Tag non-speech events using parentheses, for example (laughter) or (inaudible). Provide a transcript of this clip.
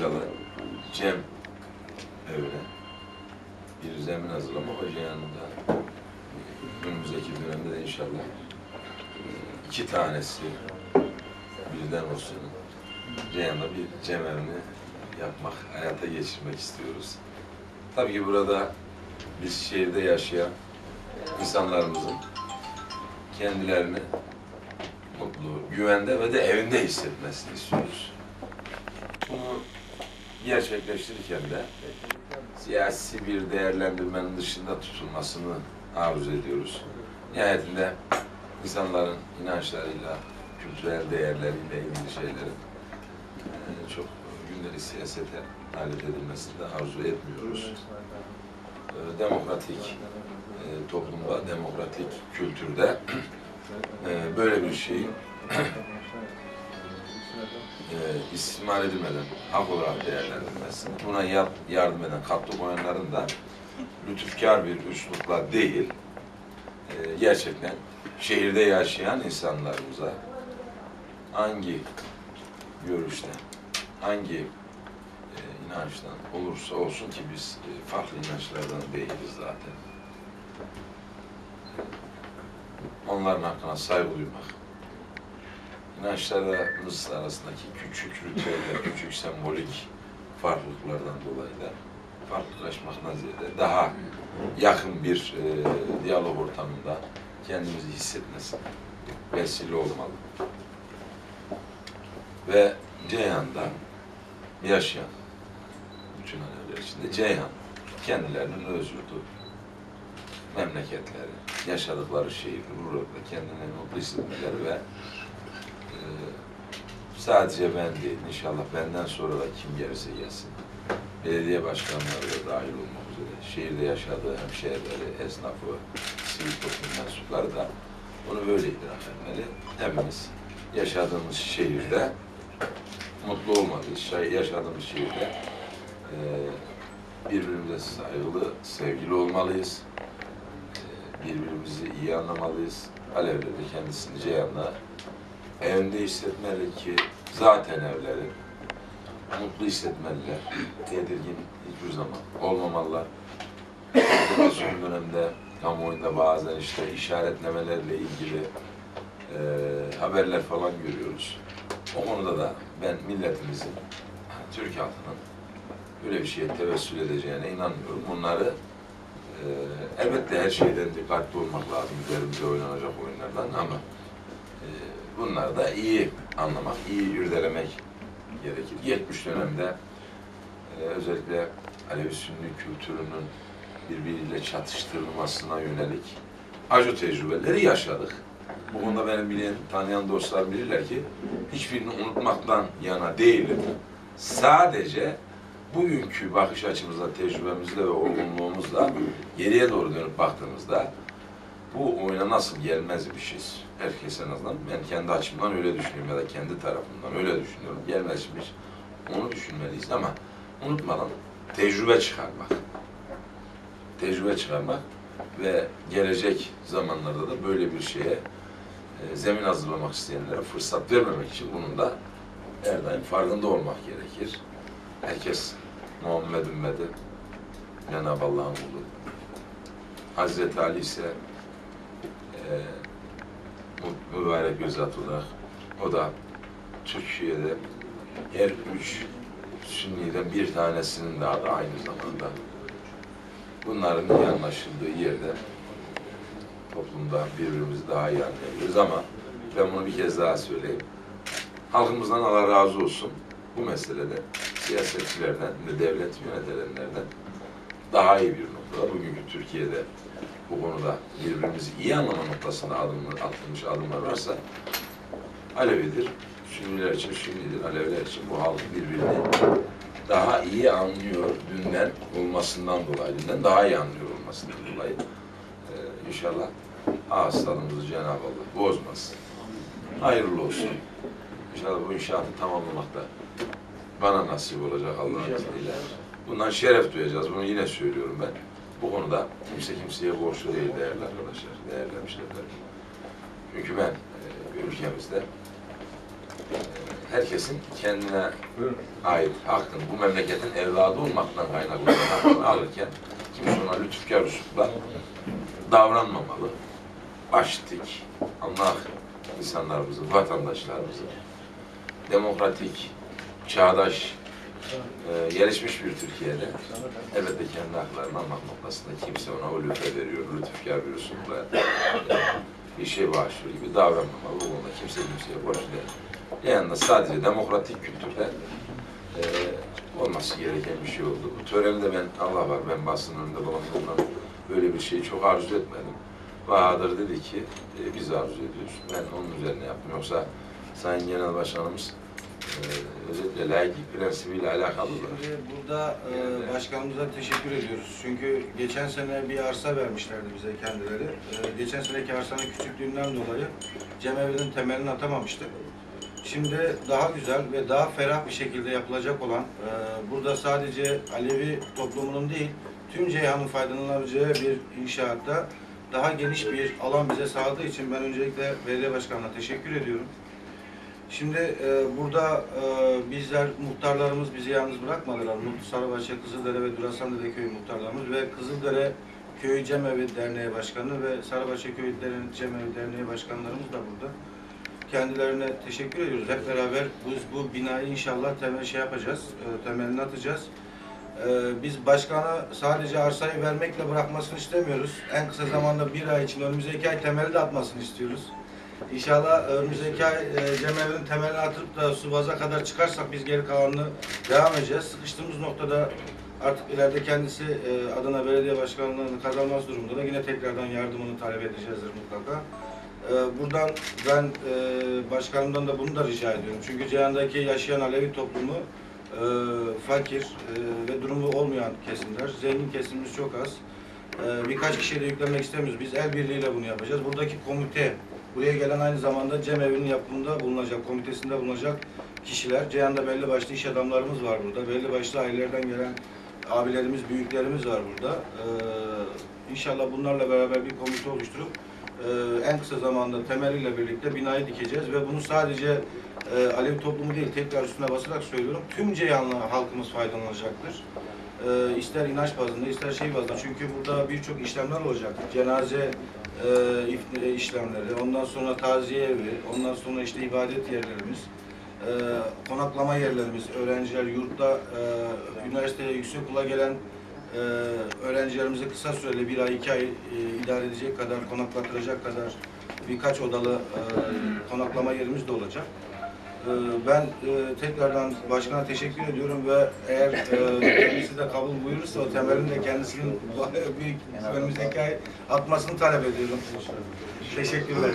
inşallah Cem evine bir zemin hazırlamak hoca yanında önümüzdeki dönemde de inşallah e, iki tanesi birden olsun. Ceyhan'da bir Cem evini yapmak, hayata geçirmek istiyoruz. Tabii ki burada biz şehirde yaşayan insanlarımızın kendilerini mutlu, güvende ve de evinde hissetmesini istiyoruz. Bunu gerçekleştirirken de siyasi bir değerlendirmenin dışında tutulmasını arzu ediyoruz. Nihayetinde insanların inançlarıyla, kültürel değerleriyle ilgili şeylerin e, çok gündelik siyasete alet edilmesini de arzu etmiyoruz. E, Demokratik e, toplumda, demokratik kültürde böyle bir şeyin e, istismar edilmeden hak olarak değerlendirilmesi, buna ya- yardım eden katkı koyanların da lütufkar bir üslupla değil, e, gerçekten şehirde yaşayan insanlarımıza hangi görüşten, hangi e, inançtan olursa olsun ki biz e, farklı inançlardan değiliz zaten. Onların hakkına saygı duymak, inançlarımız arasındaki küçük ritüeller, küçük sembolik farklılıklardan dolayı da farklılaşmaktan ziyade daha yakın bir e, diyalog ortamında kendimizi hissetmesine vesile olmalı. Ve Ceyhan'da yaşayan bütün alevler içinde Ceyhan kendilerinin öz yurdu, memleketleri, yaşadıkları şehir, burada kendilerini mutlu hissetmeleri ve sadece ben değil, inşallah benden sonra da kim gelirse gelsin, belediye başkanları da dahil olmak üzere, şehirde yaşadığı hemşehrileri, esnafı, sivil toplum mensupları da bunu böyle idrak etmeli. Hepimiz yaşadığımız şehirde mutlu olmalıyız. Yaşadığımız şehirde e, birbirimize saygılı, sevgili olmalıyız. E, birbirimizi iyi anlamalıyız. Alevli de kendisini Ceyhan'la evinde hissetmeli ki zaten evleri mutlu hissetmeliler. Tedirgin hiçbir zaman olmamalılar. Son dönemde kamuoyunda bazen işte işaretlemelerle ilgili e, haberler falan görüyoruz. O konuda da ben milletimizin, Türk halkının böyle bir şeye tevessül edeceğine inanmıyorum. Bunları e, elbette her şeyden dikkatli olmak lazım üzerimize oynanacak oyunlardan ama e, bunları da iyi anlamak, iyi irdelemek gerekir. 70 dönemde e, özellikle Alevi Sünni kültürünün birbiriyle çatıştırılmasına yönelik acı tecrübeleri yaşadık. Bu konuda benim bilen, tanıyan dostlar bilirler ki hiçbirini unutmaktan yana değilim. Sadece bugünkü bakış açımızla, tecrübemizle ve olgunluğumuzla geriye doğru dönüp baktığımızda bu oyuna nasıl gelmezmişiz? Herkes en azından ben kendi açımdan öyle düşünüyorum ya da kendi tarafımdan öyle düşünüyorum. Gelmezmiş. Onu düşünmeliyiz ama unutmadan tecrübe çıkarmak. Tecrübe çıkarmak ve gelecek zamanlarda da böyle bir şeye e, zemin hazırlamak isteyenlere fırsat vermemek için bunun da her daim farkında olmak gerekir. Herkes Muhammed ümmeti Cenab-ı Allah'ın kulu. Hazreti Ali ise e, mü- mübarek bir zat o da Türkiye'de her üç Sünni'den bir tanesinin de adı aynı zamanda. Bunların iyi anlaşıldığı yerde toplumda birbirimizi daha iyi anlayabiliriz ama ben bunu bir kez daha söyleyeyim. Halkımızdan Allah razı olsun. Bu meselede siyasetçilerden ve devlet yönetenlerden daha iyi bir noktada. Bugünkü Türkiye'de bu konuda birbirimizi iyi anlama noktasında adımlar, atılmış adımlar varsa Alevidir, Sünniler için Sünnidir, Aleviler için bu halk birbirini daha iyi anlıyor dünden olmasından dolayı, dünden daha iyi anlıyor olmasından dolayı. Ee, inşallah ağız tadımızı Cenab-ı Allah bozmasın. Hayırlı olsun. İnşallah bu inşaatı tamamlamakta bana nasip olacak Allah'ın izniyle. Bundan şeref duyacağız. Bunu yine söylüyorum ben. Bu konuda kimse kimseye borçlu değil değerli arkadaşlar, değerli. Çünkü ben e, ülkemizde e, herkesin kendine ait hakkın, bu memleketin evladı olmaktan kaynaklanan hakkını alırken kimse ona lütufkar üslupla davranmamalı. Açtık, Allah insanlarımızı, vatandaşlarımızı demokratik, çağdaş, e, gelişmiş bir Türkiye'de elbette kendi haklarını almak noktasında kimse ona o lütfe veriyor, lütufkar bir üslupla bir şey bağışlıyor gibi davranmamalı. Bu konuda kimse kimseye boş değil. Yani sadece demokratik kültürde e, olması gereken bir şey oldu. Bu törende ben, Allah var, ben basın önünde bulunduğumdan böyle bir şeyi çok arzu etmedim. Bahadır dedi ki, e, biz arzu ediyoruz. Ben onun üzerine yaptım. Yoksa Sayın Genel Başkanımız özellikle laiklik prensibiyle alakalı olarak Şimdi burada e, başkanımıza teşekkür ediyoruz. Çünkü geçen sene bir arsa vermişlerdi bize kendileri. E, geçen seneki arsanın küçüklüğünden dolayı cemevi'nin temelini atamamıştık. Şimdi daha güzel ve daha ferah bir şekilde yapılacak olan, e, burada sadece Alevi toplumunun değil, tüm Ceyhan'ın faydalanabileceği bir inşaatta daha geniş bir alan bize sağladığı için ben öncelikle belediye başkanına teşekkür ediyorum. Şimdi e, burada e, bizler muhtarlarımız bizi yalnız bırakmadılar. Mutlu Sarıbaşı, Kızıldere ve Durasanlı'da köy muhtarlarımız ve Kızıldere Köy Cemevi Derneği Başkanı ve Sarıbaşı Köy Cemevi Derneği Başkanlarımız da burada. Kendilerine teşekkür ediyoruz. Hep beraber biz bu binayı inşallah temel şey yapacağız, e, temelini atacağız. E, biz başkana sadece arsayı vermekle bırakmasını istemiyoruz. En kısa zamanda bir ay için önümüzdeki ay temeli de atmasını istiyoruz. İnşallah önümüzdeki ay e, Cemal'in temelini atıp da Suvaz'a kadar çıkarsak biz geri kalanını devam edeceğiz. Sıkıştığımız noktada artık ileride kendisi e, adına belediye başkanlığını kazanmaz durumda da yine tekrardan yardımını talep edeceğizdir mutlaka. E, buradan ben e, başkanımdan da bunu da rica ediyorum. Çünkü Ceyhan'daki yaşayan Alevi toplumu e, fakir e, ve durumu olmayan kesimler. Zengin kesimimiz çok az. E, birkaç kişiye de yüklemek istemiyoruz. Biz el birliğiyle bunu yapacağız. Buradaki komite Buraya gelen aynı zamanda cemevinin yapımında bulunacak, komitesinde bulunacak kişiler. Ceyhan'da belli başlı iş adamlarımız var burada. Belli başlı ailelerden gelen abilerimiz, büyüklerimiz var burada. Ee, inşallah bunlarla beraber bir komite oluşturup e, en kısa zamanda temeliyle birlikte binayı dikeceğiz ve bunu sadece e, Alevi toplumu değil, tekrar üstüne basarak söylüyorum. Tüm Ceyhanlı halkımız faydalanacaktır. E, ister inanç bazında, ister şey bazında. Çünkü burada birçok işlemler olacak. Cenaze e, if- e, işlemleri, ondan sonra taziye evi, ondan sonra işte ibadet yerlerimiz, e, konaklama yerlerimiz, öğrenciler yurtta, e, üniversiteye, yüksekokula gelen e, öğrencilerimizi kısa süreli bir ay, iki ay e, idare edecek kadar, konaklattıracak kadar birkaç odalı e, konaklama yerimiz de olacak. E, Ben e, tekrardan başkana teşekkür ediyorum ve eğer e, kendisi de kabul buyurursa o temelini de kendisinin (laughs) büyük önümüzdeki ay atmasını talep ediyorum. Teşekkürler.